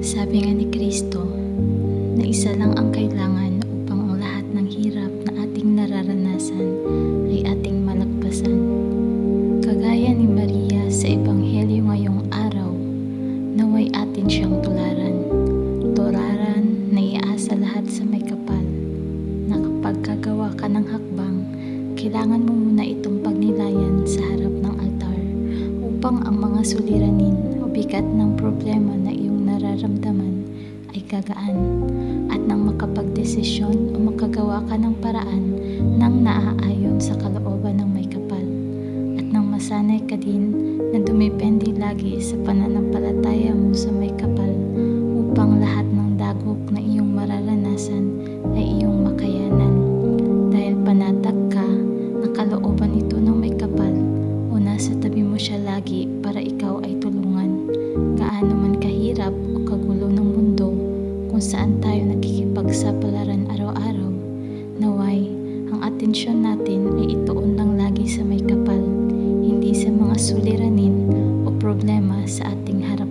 Sabi nga ni Kristo, na isa lang ang kailangan upang ang lahat ng hirap na ating nararanasan ay ating malagpasan. Kagaya ni Maria sa Ebanghelyo ngayong araw, naway atin siyang tularan. Turaran na iasa lahat sa may kapal, na kapag kagawa ka ng hakbang, kailangan mo muna itong pagnilayan sa harap ng altar upang ang mga suliranin o bigat ng problema na iyong nararamdaman ay gagaan. At nang makapagdesisyon o makagawa ka ng paraan nang naaayon sa kalooban ng may kapal. At nang masanay ka din na dumepende lagi sa pananampalataya mo sa may kapal upang lahat ng dagok na iyong mararanasan ay iyong makayanan. Dahil panatag ka na kalooban ito ng may kapal o nasa tabi kung saan tayo nakikipagsapalaran araw-araw. Naway ang atensyon natin ay ituon lang lagi sa may kapal hindi sa mga suliranin o problema sa ating harap